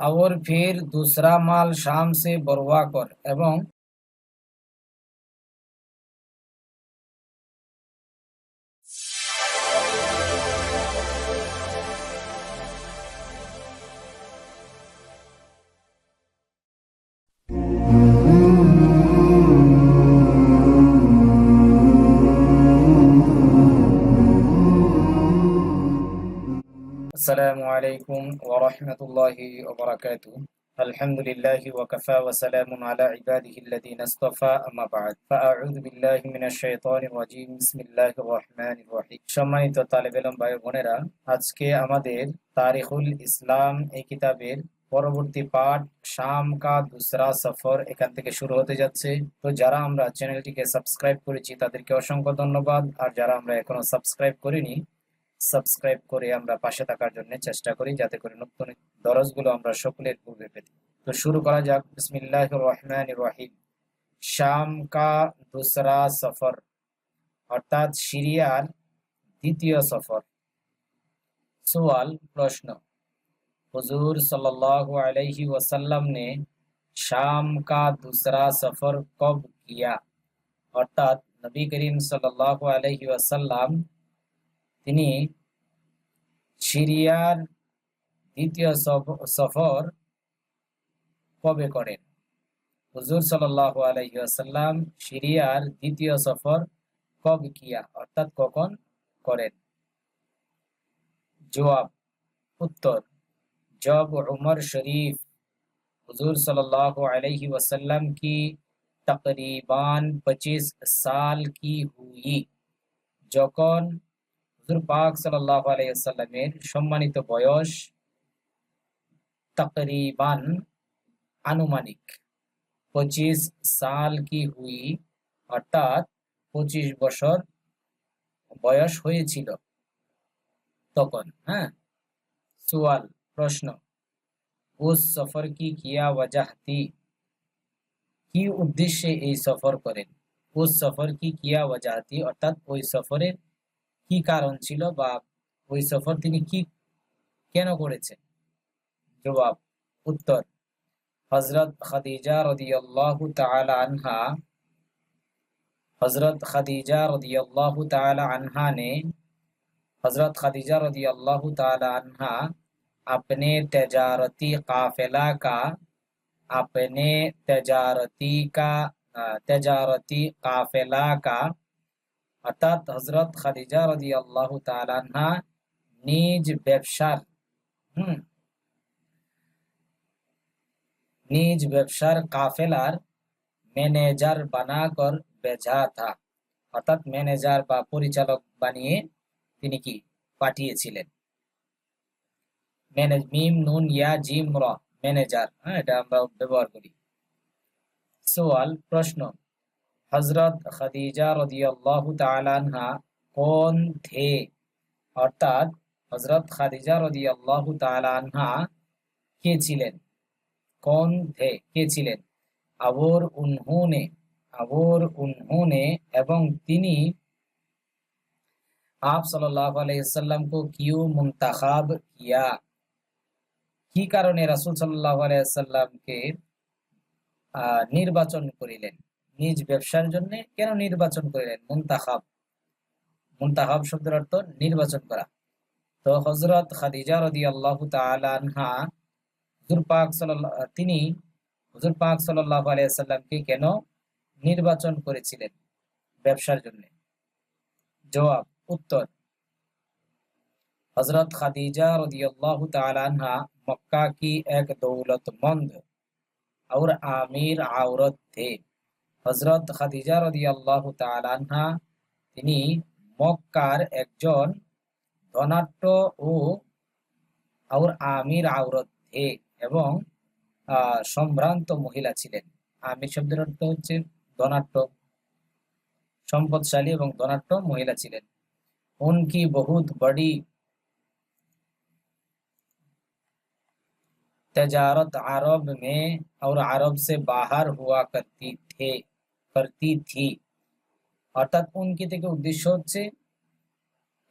और फिर दूसरा माल शाम से बरवा कर এবং আলাইকুম ওয়া রাহমাতুল্লাহি ওয়া বারাকাতুহু। আলহামদুলিল্লাহি ওয়া ভাই বোনেরা, আজকে আমাদের তারিখুল ইসলাম এই কিতাবের পরবর্তী পাঠ শাম কা দুসরা সফর এখান থেকে শুরু হতে যাচ্ছে। তো যারা আমরা চ্যানেলটিকে সাবস্ক্রাইব করেছি, তাদেরকে অসংখ্য ধন্যবাদ। আর যারা আমরা এখনও সাবস্ক্রাইব করিনি সাবস্ক্রাইব করে আমরা পাশে থাকার জন্য চেষ্টা করি, যাতে করে নতুন দরজগুলো আমরা সকলের পূর্বে পেতে। তো শুরু করা যাক। বিসমিল্লাহ রহমান রহিম। শাম কা দুসরা সফর, অর্থাৎ সিরিয়ার দ্বিতীয় সফর। সোয়াল, প্রশ্ন। হুজুর সাল্লাহ আলহি ওসাল্লাম নে শাম কা দুসরা সফর কব কিয়া? অর্থাৎ নবী করিম সাল্লাহ আলহি ওসাল্লাম তিনি সিরিয়ার দ্বিতীয় সফর কবে করেন হুজুর সাল্লাল্লাহু আলাইহি ওয়াসাল্লাম সিরিয়ার দ্বিতীয় সফর কব কিয়া অর্থাৎ কখন করেন জবাব উত্তর जब उमर शरीफ हुजूर सल्लल्लाहु अलैहि वसल्लम की तकरीबान 25 साल की हुई যখন হুজুর পাক সাল্লাল্লাহু আলাইহি ওয়াসাল্লামের সম্মানিত বয়স তকরিবান আনুমানিক 25 সাল কি হুই, অর্থাৎ 25 বছর বয়স হয়েছিল তখন হ্যাঁ? সুয়াল প্রশ্ন উস সফর কি কিয়া ওয়াজাহ থি কি উদ্দেশ্যে এই সফর করেন? উস সফর কি কিয়া ওয়াজাহ থি অর্থাৎ ওই সফরের কি কারণ ছিল বা ওই সফর তিনি কি কেন করেছেন জবাব উত্তর হজরত খাদিজা রদিয়াল্লাহু তাআলা আনহা हजरत खदीजा रदी अल्लाह तहा ने हजरत खदीजा रदी अल्लाह तहा अपने तजारती काफिला का अपने तजारती का तजारती काफिला का অর্থাৎ হজরত খাদিজা রদি আল্লাহ তালানহা নিজ ব্যবসার, হুম, নিজ ব্যবসার কাফেলার ম্যানেজার বানাকর বেজা থা অর্থাৎ ম্যানেজার বা পরিচালক বানিয়ে তিনি কি পাঠিয়েছিলেন? ম্যানেজ, মিম, নুন, ইয়া, জিম, র, ম্যানেজার হ্যাঁ এটা আমরা ব্যবহার করি। সোয়াল প্রশ্ন। হজরত খাদিজা রদিয়াল্লাহু তাআলা কোন থে অর্থাৎ হজরত খাদিজা রদিয়াল্লাহু তাআলা আনহা কে ছিলেন কোন থে কে ছিলেন আবর উনহুনে আবর উনহুনে এবং তিনি आप सल्लल्लाहु अलैहि वसल्लम को क्यों मुंतखाब किया কি কারণে রাসূল সাল্লাল্লাহু আলাইহি ওয়াসাল্লামকে নির্বাচন করিলেন নিজ ব্যবসার জন্য কেন নির্বাচন করিলেন মুন্তাখাব মুন্তাখাব শব্দের অর্থ নির্বাচন করা তো হজরত খাদিজা রদি আল্লাহ আনহা হুজুর পাক তিনি হুজুর পাক সাল্লাহ আলিয়াল্লামকে কেন নির্বাচন করেছিলেন ব্যবসার জন্য জবাব উত্তর হজরত খাদিজা रदी अल्लाह तहा मक्का की एक दौलतमंद और आमिर औरत थे হজরত খাদিজা রদি আল্লাহ তালানহা তিনি মক্কার একজন ধনাট্য ও আউর আমির আওরত হে এবং সম্ভ্রান্ত মহিলা ছিলেন আমির শব্দের অর্থ হচ্ছে ধনাট্য সম্পদশালী এবং ধনাট্য মহিলা ছিলেন উনকি বহুত বড়ি तजारत अरब में और अरब से बाहर हुआ करती थे করতি থি অর্থাৎ উনকি থেকে উদ্দেশ্য হচ্ছে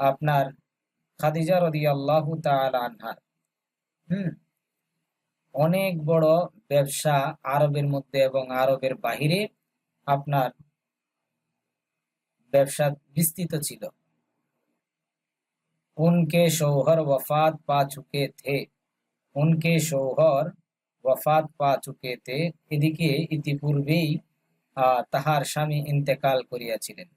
আপনার খাদিজা রদি আল্লাহ আনহার হুম অনেক বড় ব্যবসা আরবের মধ্যে এবং আরবের বাহিরে আপনার ব্যবসা বিস্তৃত ছিল উনকে শৌহর ওয়ফাত পা চুকে থে উনকে শৌহর ওফাত পা চুকে থে এদিকে ইতিপূর্বেই তাহার স্বামী ইন্তেকাল করিয়াছিলেন।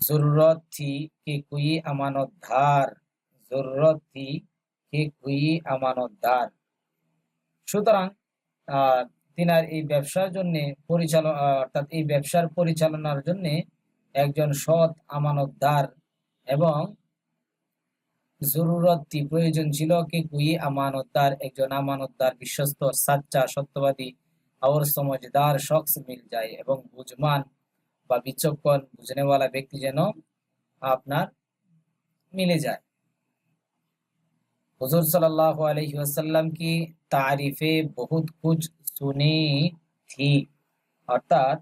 জরুরত থি কে কুই আমানত ধার, জরুরত থি কে কুই আমানত ধার। সুতরাং তিনার এই ব্যবসার জন্য পরিচালনা অর্থাৎ এই ব্যবসার পরিচালনার জন্য একজন সৎ আমানতদার এবং জরুরতটি প্রয়োজন ছিল কি কুই আমানতদার একজন আমানতদার বিশ্বস্ত, সাচ্চা, সত্যবাদী और समझदार शख्स মিল যায় এবং বুঝমান বা বিচক্ষণ বুঝনেওয়ালা ব্যক্তি যেন আপনার মিলে যায় हुजूर सल्लल्लाहु अलैहि वसल्लम की तारीफे बहुत कुछ सुनी थी অর্থাৎ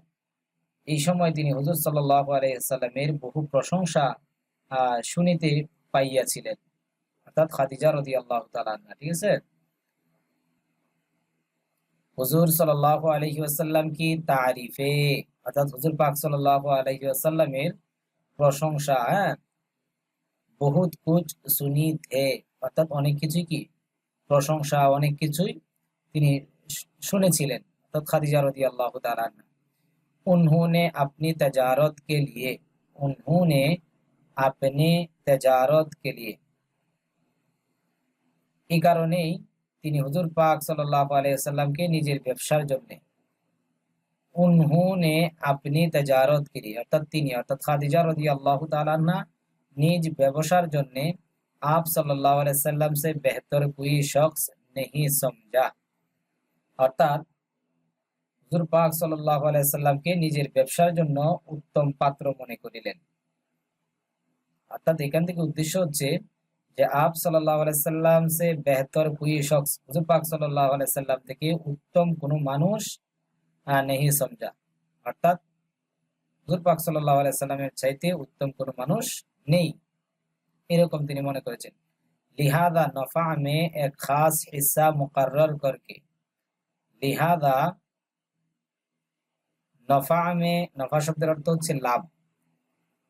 এই সময় তিনি হুজুর সাল্লাহ আলাইসাল্লামের বহু প্রশংসা শুনিতে পাইয়াছিলেন অর্থাৎ খাদিজা রদি আল্লাহ তালান্না ঠিক আছে হুজুর সাল্লাহ আলহি আসাল্লাম কি তারিফে অর্থাৎ হুজুর পাক সাল্লাহ আলহি আসাল্লামের প্রশংসা হ্যাঁ বহুত কুচ শুনি থে অর্থাৎ অনেক কিছুই কি প্রশংসা অনেক কিছুই তিনি শুনেছিলেন অর্থাৎ খাদিজা রদি আল্লাহ তালান্না उन्होंने अपनी तजारत के लिए उन्होंने अपनी तजारत के लिए এই কারণেই তিনি হুজুর পাক সাল্লাহ আলাইসাল্লামকে নিজের ব্যবসার জন্য। উনহুনে আপনি তেজারত করি, অর্থাৎ তিনি, অর্থাৎ খাদিজা রদি আল্লাহ তালান্না নিজ ব্যবসার জন্য আপ সাল্লাহ আলাইসাল্লাম সে বেহতর কুই শখস নেহি সমজা অর্থাৎ হুজুর পাক সাল্লাহ আলাইসাল্লামকে নিজের ব্যবসার জন্য উত্তম পাত্র মনে করিলেন। অর্থাৎ এখান থেকে উদ্দেশ্য হচ্ছে যে আপ সাল্লাহ আলাইসাল্লাম সে বেহতর কুই শখস হুজুর পাক সাল্লাহ আলাইসাল্লাম থেকে উত্তম কোনো মানুষ নেহি সমঝা অর্থাৎ হুজুর পাক সাল্লাহ আলাইসাল্লামের চাইতে উত্তম কোনো মানুষ নেই এরকম তিনি মনে করেছেন লিহাদা নফা মে এক খাস হিসা মুকর্র করকে লিহাদা नफा में नफा शब्द अर्थ হচ্ছে লাভ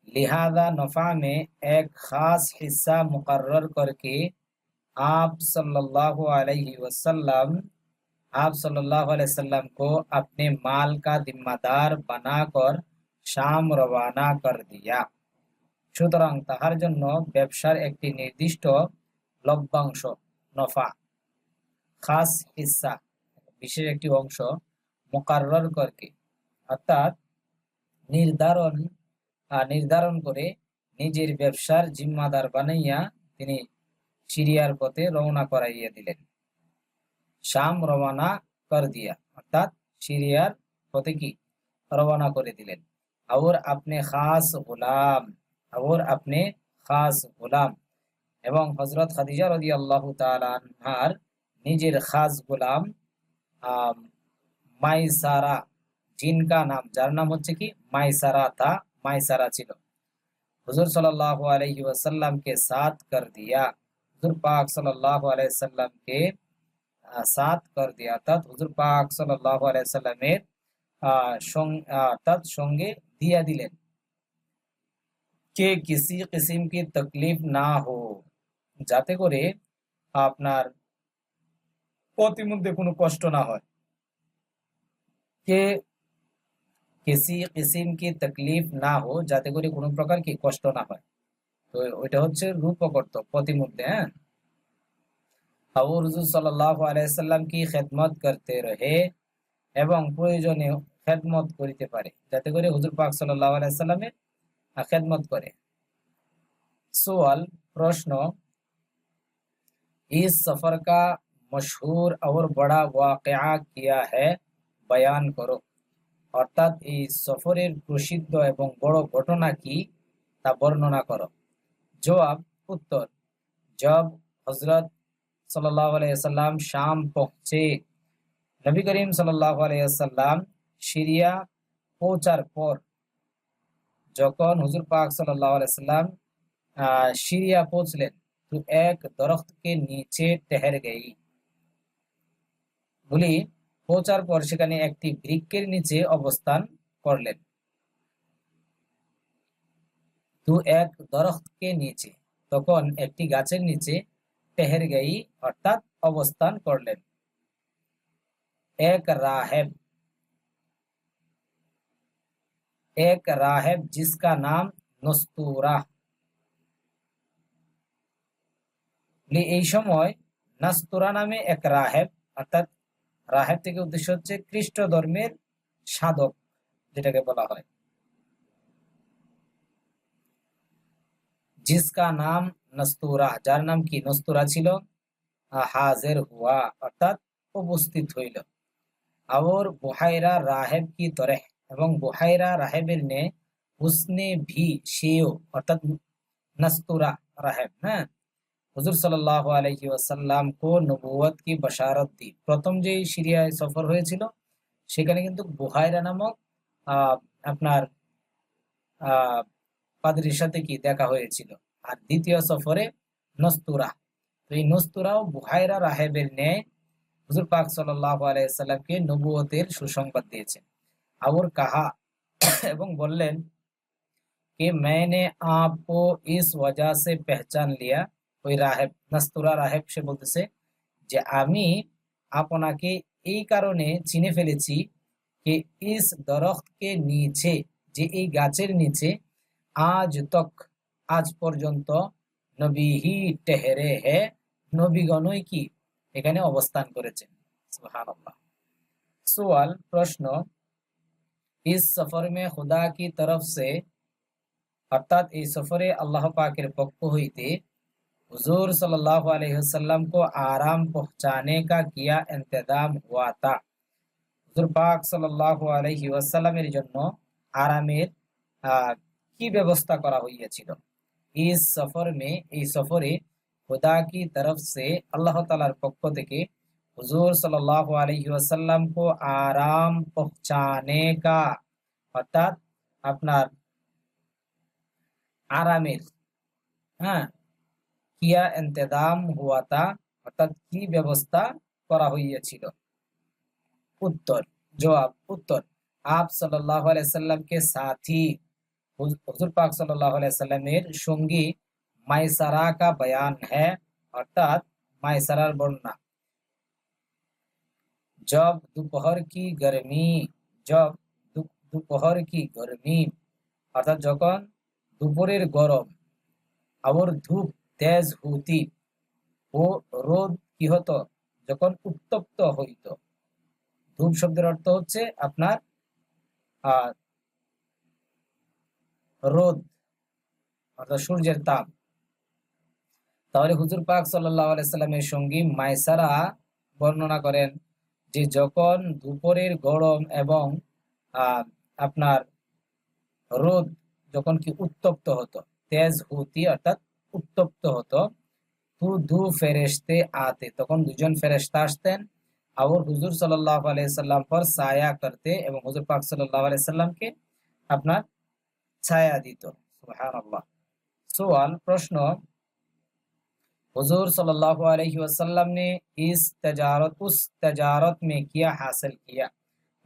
लिहाजा नफा में एक खास हिस्सा मुकर्र करके आप सल्लल्लाहु अलैहि वसल्लम आप सल्लल्लाहु अलैहि वसल्लम को अपने माल का जिम्मेदार बनाकर শাম রওয়ানা কর দিয়া সুতরাং তাহার জন্য ব্যবসার একটি নির্দিষ্ট লভ্যাংশ নফা খাস হিস্সা বিশেষ একটি অংশ মোকারর করকে অর্থাৎ নির্ধারণ নির্ধারণ করে নিজের ব্যবসার জিম্মাদার বানাইয়া তিনি সিরিয়ার পথে রওনা করাইয়া দিলেন। শাম রওনা কর দিয়া, অর্থাৎ সিরিয়ার পথে কি? রওনা করে দিলেন। আর আপনি খাস গোলাম আর আপনি খাস গোলাম এবং হজরত খাদিজা রদি আল্লাহ তালার নিজের খাস গোলাম মাইসারা জিনকা নাম, যার নাম হচ্ছে কি? মাইসারা তা মাইসারা ছিল। হুজুর সাল্লাল্লাহু আলাইহি ওয়াসাল্লামকে সাথ কর দিয়া, হুজুর পাক সাল্লাল্লাহু আলাইহি সাল্লামকে সাথ কর দিয়া, অর্থাৎ হুজুর পাক সাল্লাল্লাহু আলাইহি সাল্লামের অর্থাৎ সঙ্গে দিয়া দিলেন। কে কিসি কিসিম কি তকলিফ না হো, যাতে করে আপনার পথিমধ্যে কোনো কষ্ট না হয়। কে কিসি কিসিম কি তকলিফ না হো যাতে করে কোনো প্রকার কি কষ্ট না হয় তো ওইটা হচ্ছে রূপকর্ত প্রতিমধ্যে হ্যাঁ আবু সাল্লাল্লাহু আলাইহি সাল্লাম কি খেদমত করতে রহে এবং প্রয়োজনে খেদমত করিতে পারে যাতে করে হুজুর পাক সাল্লাল্লাহু আলাইহি সাল্লামের খেদমত করে सवाल प्रश्न इस सफर का मशहूर और बड़ा वाकया किया है बयान करो অর্থাৎ এই সফরের প্রসিদ্ধ এবং বড় ঘটনা কি তা বর্ণনা কর। জবাব, উত্তর। জব হজরত সাল্লাহ আলাইসাল্লাম শাম পৌঁছে নবী করিম সাল্লাহ আলাইসাল্লাম সিরিয়া পৌঁছার পর যখন হুজুর পাক সাল্লাহ আলাইসাল্লাম সিরিয়া পৌঁছলেন, তো এক দরখতকে নিচে টেহের গেই। বলি পৌঁছার পর সেখানে একটি বৃক্ষের নিচে অবস্থান করলেন তু এক দরখতকে নিচে তখন একটি গাছের নিচে টেহের গাই অর্থাৎ অবস্থান করলেন এক রাহেব এক রাহেব जिसका নাম নস্তুরা এই সময় নাস্তুরা নামে এক রাহেব অর্থাৎ রাহেব থেকে উদ্দেশ্য হচ্ছে খ্রিস্ট ধর্মের সাধক, যেটাকে বলা হয়। জিসকা নাম নস্তুরা, যার নাম কি? নস্তুরা ছিল হাজের হুয়া, অর্থাৎ উপস্থিত হইল। আর বুহাইরা রাহেব কি তরেহ এবং বুহাইরা রাহেবের নে উসনে ভি সেও, অর্থাৎ নস্তুরা রাহেব হ্যাঁ? হুজুর সাল্লাহ আলহি ওয়াসাল্লাম কো নবুয়ত কি বশারত দি প্রথম যে সিরিয়ায় সফর হয়েছিল সেখানে কিন্তু বুহাইরা নামক আপনার আহ পাদ্রির সাথে কি দেখা হয়েছিল আর দ্বিতীয় সফরে নস্তুরা তো এই নস্তুরাও বুহাইরা রাহেবের ন্যায় হুজুর পাক সাল্লাহ আলাইসাল্লামকে নবুয়তের সুসংবাদ দিয়েছেন আবর কাহা এবং বললেন कि मैंने आपको इस वजह से पहचान लिया ওই রাহেব, নাস্তুরা রাহেব সে বলতেছে যে, আমি আপনাকে এই কারণে চিনে ফেলেছি যে ইস দরখতকে নিচে, যে এই গাছের নিচে আজ তক, আজ পর্যন্ত নবীহি টেহরে হে নবীগণই কি এখানে অবস্থান করেছেন? সুয়াল, প্রশ্ন, ইস সফর মে খুদা কি তরফ সে? অর্থাৎ এই সফরে আল্লাহ পাকের পক্ষ হইতে हुजूर सल्लल्लाहु अलैहि वसल्लम को आराम पहुंचाने का किया इंतजाम हुआ था হুজুর পাক সাল্লাল্লাহু আলাইহি ওয়াসাল্লামের জন্য আরামের কি ব্যবস্থা করা হইয়াছিল ইস সফর মে এই সফরে खुदा की तरफ से अल्लाह तालार পক্ষ থেকে হুজুর সাল্লাল্লাহু আলাইহি ওয়াসাল্লাম को आराम पहुंचाने का অর্থাৎ আপনার আরামের হ্যাঁ কিয়া এন্তেদাম হুয়াতা অর্থাৎ কি ব্যবস্থা করা হইয়াছিল উত্তর জবাব উত্তর আপ সাল্লাহ আলাইসাল্লামকে সাথী হুজুর পাক সাল্লাহ আলাইসাল্লামের সঙ্গী মাইসারা কা বয়ান হ্যাঁ অর্থাৎ মাইসারার বর্ণনা जब दोपहर की गर्मी जब दोपहर की गर्मी অর্থাৎ যখন দুপুরের গরম আবার ধূপ তেজ হতি ও রোদ কি হতো যখন উত্তপ্ত হইত। ধূপ শব্দের অর্থ হচ্ছে আপনার রোদ, অর্থাৎ সূর্যের তাপ। তাহলে হুজুর পাক সাল্লামের সঙ্গী মাইসারা বর্ণনা করেন যে যখন দুপুরের গরম এবং আপনার রোদ যখন কি উত্তপ্ত হতো, তেজ হতি অর্থাৎ উত্তপ্ত হতো তু দু ফেরেশতে আতে তখন দুজন ফেরেশতা আসতেন আর হুজুর সাল্লাহ আলাইসাল্লাম পর ছায়া করতে এবং হুজুর পাক সাল্লাহ আলাইসাল্লামকে আপনার ছায়া দিত সুবহানাল্লাহ सवाल प्रश्न हुजूर सल्लल्लाहु अलैहि वसल्लम ने इस तजारत उस तजारत में किया हासिल किया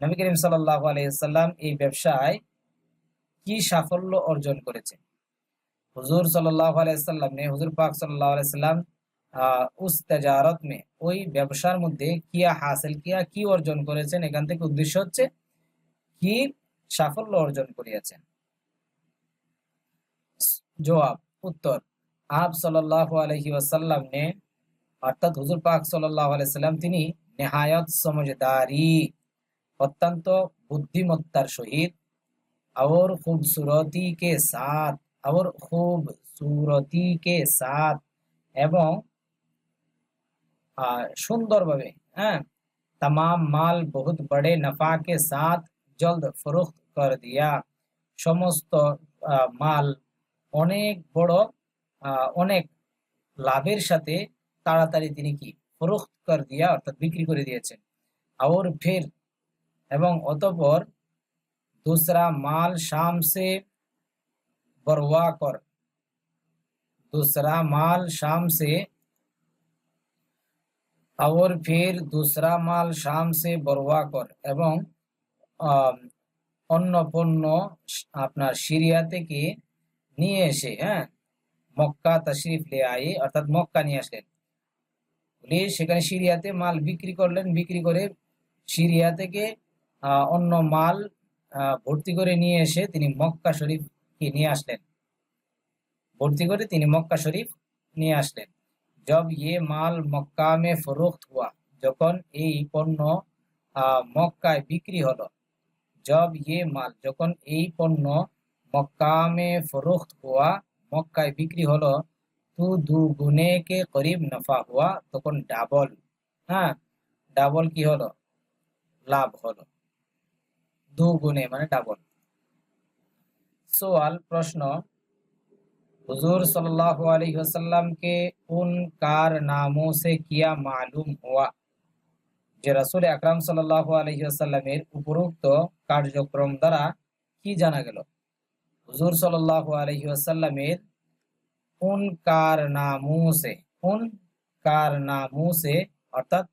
নবী করিম সাল্লাল্লাহু আলাইহি ওয়াসাল্লাম এই ব্যবসায় কি সাফল্য অর্জন করেছেন হুজুর সাল্লাহ আলাইসাল্লাম ने হুজুর পাক সাল্লাহ আলাইসাল্লাম উস তেজারত মে ওই ব্যবসার মধ্যে কিয়া হাসিল কিয়া কি অর্জন করেছেন এখান থেকে উদ্দেশ্য হচ্ছে কি সাফল্য অর্জন করিয়াছেন জবাব উত্তর আপ সাল্লাহ আলহি ওয়াসাল্লাম নে অর্থাৎ হুজুর পাক সাল্লাহ আলাইসাল্লাম তিনি নেহায়ত সমঝদারি অত্যন্ত বুদ্ধিমত্তার সহিত और खूबसूरती के साथ और खूबसूरती के साथ এবং সুন্দরভাবে হ্যাঁ तमाम माल बहुत बड़े नफा के साथ जल्द फरोख्त कर दिया সমস্ত মাল অনেক বড় অনেক লাভের সাথে তাড়াতাড়ি তিনি কি ফরোখ্ত কর দিয়া অর্থাৎ বিক্রি করে দিয়েছেন আর ফের এবং অতপর दूसरा माल शाम से बरवा कर दूसरा माल शाम से और फिर दूसरा माल शाम से बरवा कर এবং আম, অন্য পণ্য আপনার সিরিয়া থেকে নিয়ে এসে হ্যাঁ মক্কা তশরিফ লে আয়ে অর্থাৎ মক্কা নিয়ে আসলেন উনি সেখানে সিরিয়াতে মাল বিক্রি করলেন বিক্রি করে সিরিয়া থেকে আহ, অন্য মাল আহ, ভর্তি করে নিয়ে এসে তিনি মক্কা কি নিয়ে আসলেন? ভর্তি করে তিনি মক্কা শরীফ নিয়ে আসলেন। জব ইয়ে মাল মক্কামে ফরোখত হুয়া, যখন এই পণ্য মক্কায় বিক্রি হলো। জব ইয়ে মাল, যখন এই পণ্য মক্কামে ফরোখত হুয়া, মক্কায় বিক্রি হলো, তু দু গুনে কে করিব নফা হুয়া, তখন ডাবল হ্যাঁ ডাবল কি হলো? লাভ হলো। দু গুনে মানে ডাবল। सवाल प्रश्न हुजूर सल्लल्लाहु अलैहि वसल्लम के उन कारनामों से किया मालूम हुआ যে রাসূল আকরাম সাল্লাল্লাহু আলাইহি ওয়াসাল্লামের উপরোক্ত কার্যক্রম দ্বারা কি জানা গেল হুজুর সাল্লাল্লাহু আলাইহি ওয়াসাল্লামের উন কারনামু সে উন কারনামু সে অর্থাৎ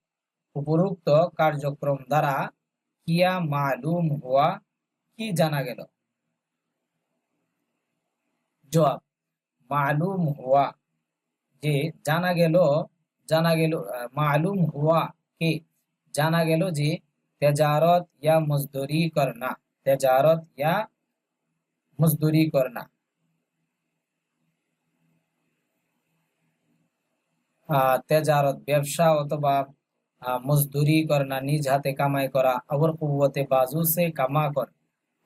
উপরোক্ত কার্যক্রম দ্বারা কিয়া মালুম হুয়া কি জানা গেল জবাব মালুম হুয়া যে জানা গেল জানা গেল আহ, মালুম হুয়া কে জানা গেল যে তেজারত या मजदूरी करना তেজারত या मजदूरी करना আহ, তেজারত ব্যবসা অথবা আহ, মজদুরি করনা নিজ হাতে কামাই করা আবার কুয়াতে বাজু সে কামা কর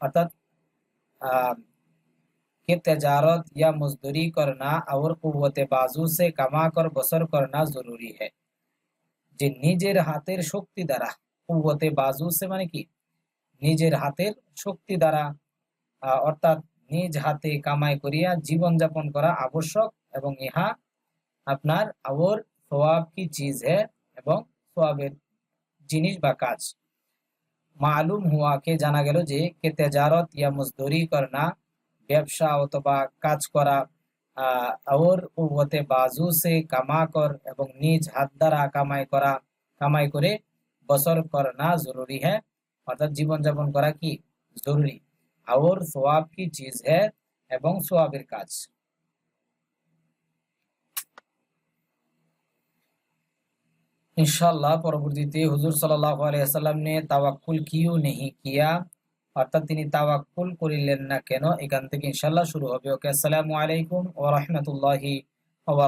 অর্থাৎ আহ, कि तजारत या मजदूरी करना और कुत बाजू से कमा कर बसर करना जरूरी है। যে নিজের হাতের শক্তি দ্বারা কুয়তে বাজুসে মানে কি নিজের হাতের শক্তি দ্বারা অর্থাৎ নিজ হাতে কামাই করিয়া জীবন যাপন করা আবশ্যক এবং ইহা আপনার আওর সোয়াব কি চিজ হে এবং সোয়াবের জিনিস বা কাজ মালুম হুয়াকে জানা গেল যে কে তেজারত ইয়া মজদুরি করনা ব্যবসা অথবা কাজ করা আহ और কুওয়াতে বাজু সে কামা কর এবং নিজ হাত দ্বারা কামাই করা কামাই করে বসর করনা জরুরি है অর্থাৎ জীবন যাপন করা কি জরুরি और সোয়াব কি চিজ है এবং সোয়াবের কাজ ইনশাআল্লাহ পরবর্তীতে হুজুর সাল্লাল্লাহু আলাইহি ওয়াসাল্লাম ने তাওয়াক্কুল কিউ नहीं किया অর্থাৎ তিনি তাওয়াক্কুল করিলেন না কেন? এখান থেকে ইনশাল্লাহ শুরু হবে। ওকে, আসসালামু আলাইকুম ওয়া রাহমাতুল্লাহি ওয়া